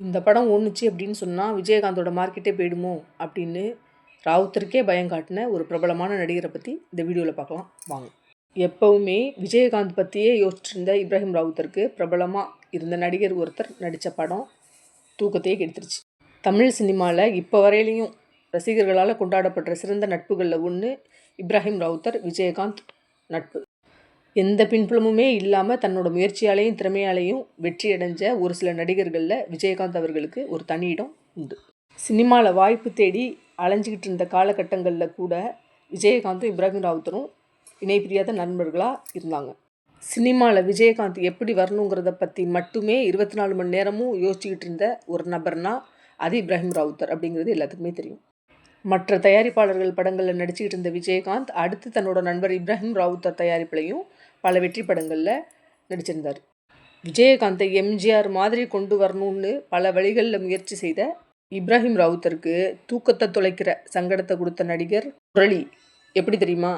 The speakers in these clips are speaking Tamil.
இந்த படம் ஓடுனுச்சு அப்படின்னு சொன்னால் விஜயகாந்தோட மார்க்கெட்டே போயிடுமோ அப்படின்னு ராவுத்தருக்கே பயம் காட்டின ஒரு பிரபலமான நடிகரை பற்றி இந்த வீடியோவில் பார்க்கலாம். வாங்க. எப்போவுமே விஜயகாந்த் பற்றியே யோசிச்சிருந்த இப்ராஹிம் ராவுத்தருக்கு பிரபலமாக இருந்த நடிகர் ஒருத்தர் நடித்த படம் தூக்கத்தையே கெடுத்துருச்சு. தமிழ் சினிமாவில் இப்போ வரையிலையும் ரசிகர்களால் கொண்டாடப்படுற சிறந்த நட்புகளில் ஒன்று இப்ராஹிம் ராவுத்தர் விஜயகாந்த் நட்பு. எந்த பின்புலமுமே இல்லாமல் தன்னோட முயற்சியாலேயும் திறமையாலேயும் வெற்றி அடைஞ்ச ஒரு சில நடிகர்களில் விஜயகாந்த் அவர்களுக்கு ஒரு தனி இடம் உண்டு. சினிமாவில் வாய்ப்பு தேடி அலைஞ்சிக்கிட்டு இருந்த காலகட்டங்களில் கூட விஜயகாந்தும் இப்ராஹிம் ராவுத்தரும் இணை பிரியாத நண்பர்களாக இருந்தாங்க. சினிமாவில் விஜயகாந்த் எப்படி வரணுங்கிறத பற்றி மட்டுமே இருபத்தி நாலு மணி நேரமும் யோசிச்சுக்கிட்டு இருந்த ஒரு நபர்னா அது இப்ராஹிம் ராவுத்தர் அப்படிங்கிறது எல்லாத்துக்குமே தெரியும். மற்ற தயாரிப்பாளர்கள் படங்களில் நடிச்சுக்கிட்டு இருந்த விஜயகாந்த் அடுத்து தன்னோட நண்பர் இப்ராஹிம் ராவுத்தர் தயாரிப்புலையும் பல வெற்றி படங்களில் நடிச்சிருந்தார். விஜயகாந்தை எம்ஜிஆர் மாதிரி கொண்டு வரணும்னு பல வழிகளில் முயற்சி செய்த இப்ராஹிம் ராவுத்தருக்கு தூக்கத்தை தொலைக்கிற சங்கடத்தை கொடுத்த நடிகர் முரளி எப்படி தெரியுமா?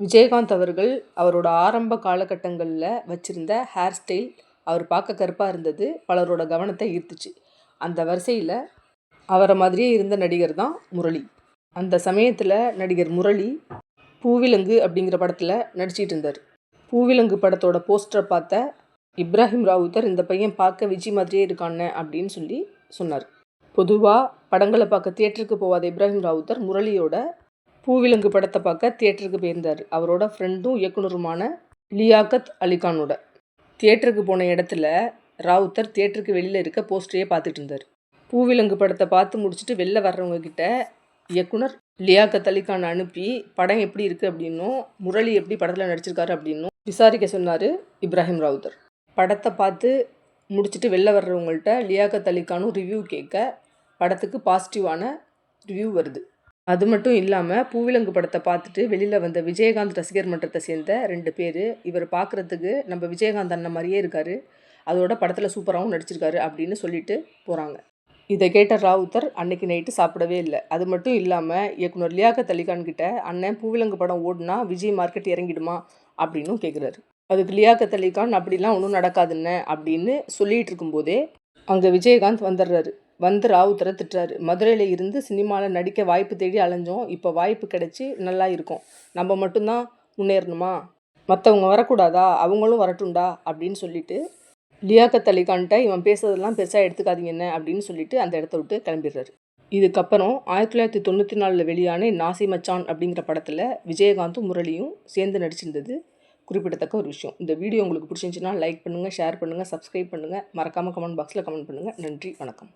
விஜயகாந்த் அவர்கள் அவரோட ஆரம்ப காலகட்டங்களில் வச்சுருந்த ஹேர் ஸ்டைல் அவர் பார்க்க கருப்பாக இருந்தது பலரோட கவனத்தை ஈர்த்துச்சு. அந்த வரிசையில் அவரை மாதிரியே இருந்த நடிகர் தான் முரளி. அந்த சமயத்தில் நடிகர் முரளி பூவிலங்கு அப்படிங்கிற படத்தில் நடிச்சிட்டு இருந்தார். பூவிலங்கு படத்தோட போஸ்டரை பார்த்த இப்ராஹிம் ராவுத்தர் இந்த பையன் பார்க்க விஜய் மாதிரியே இருக்கானே அப்படின்னு சொல்லி சொன்னார். பொதுவாக படங்களை பார்க்க தியேட்டருக்கு போகாத இப்ராஹிம் ராவுத்தர் முரளியோட பூவிலங்கு படத்தை பார்க்க தியேட்டருக்கு போயிருந்தார். அவரோட ஃப்ரெண்டும் இயக்குனருமான லியாக்கத் அலிகானோட. தியேட்டருக்கு போன இடத்துல ராவுத்தர் தியேட்டருக்கு வெளியில் இருக்க போஸ்டரையே பார்த்துட்டு இருந்தார். பூவிலங்கு படத்தை பார்த்து முடிச்சுட்டு வெளில வர்றவங்க கிட்ட இயக்குனர் லியாக்கத் அலிகான் அனுப்பி படம் எப்படி இருக்குது அப்படின்னும் முரளி எப்படி படத்தில் நடிச்சிருக்காரு? அப்படின்னும் விசாரிக்க சொன்னார் இப்ராஹிம் ரவுதர் படத்தை பார்த்து முடிச்சுட்டு வெளில வர்றவங்கள்ட்ட லியாக்கத் அலிகானும் ரிவ்யூ கேட்க படத்துக்கு பாசிட்டிவான ரிவ்யூ வருது. அது மட்டும் இல்லாமல் பூவிலங்கு படத்தை பார்த்துட்டு வெளியில் வந்த விஜயகாந்த் ரசிகர் மன்றத்தை சேர்ந்த ரெண்டு பேர் இவர் பார்க்குறதுக்கு நம்ம விஜயகாந்த் அண்ணன் மாதிரியே இருக்கார். அதோட படத்தில் சூப்பராகவும் நடிச்சிருக்காரு அப்படின்னு சொல்லிட்டு போகிறாங்க இதை கேட்ட ராவுத்தர் அன்னைக்கு நைட்டு சாப்பிடவே இல்லை. அது மட்டும் இல்லாமல் இயக்குனர் லியாக்கத் அலிகான் கிட்ட அண்ணன் பூவிலங்கு படம் ஓடுனா விஜய் மார்க்கெட் இறங்கிடுமா? அப்படின்னும் கேட்குறாரு அதுக்கு லியாக்கத் அலிகான் அப்படிலாம் ஒன்றும் நடக்காதுன்னு அப்படின்னு சொல்லிகிட்டு இருக்கும்போதே அங்கே விஜயகாந்த் வந்துடுறாரு. வந்து ராவுத்தரை திட்டுறாரு. மதுரையில் இருந்து சினிமாவில் நடிக்க வாய்ப்பு தேடி அலைஞ்சோம். இப்போ வாய்ப்பு கிடைச்சி நல்லா இருக்கும். நம்ம மட்டும்தான் முன்னேறணுமா? மற்றவங்க வரக்கூடாதா? அவங்களும் வரட்டும்டா? அப்படின்னு சொல்லிட்டு லியாக்கத் அலிகான்ட்ட இவன் பேசுறதெல்லாம் பெருசாக எடுத்துக்காதீங்க என்ன அப்படின்னு சொல்லிட்டு அந்த இடத்த விட்டு கிளம்பிடுறாரு. இதுக்கப்புறம் ஆயிரத்தி தொள்ளாயிரத்தி தொண்ணூற்றி நாலில் வெளியான நாசி மச்சான் அப்படிங்கிற படத்தில் விஜயகாந்தும் முரளியும் சேர்ந்து நடிச்சிருந்தது குறிப்பிடத்தக்க ஒரு விஷயம். இந்த வீடியோ உங்களுக்கு பிடிச்சிருந்துச்சுன்னா லைக் பண்ணுங்கள் ஷேர் பண்ணுங்கள் சப்ஸ்கிரைப் பண்ணுங்கள் மறக்காமல் கமெண்ட் பாக்ஸில் கமெண்ட் பண்ணுங்கள் நன்றி வணக்கம்.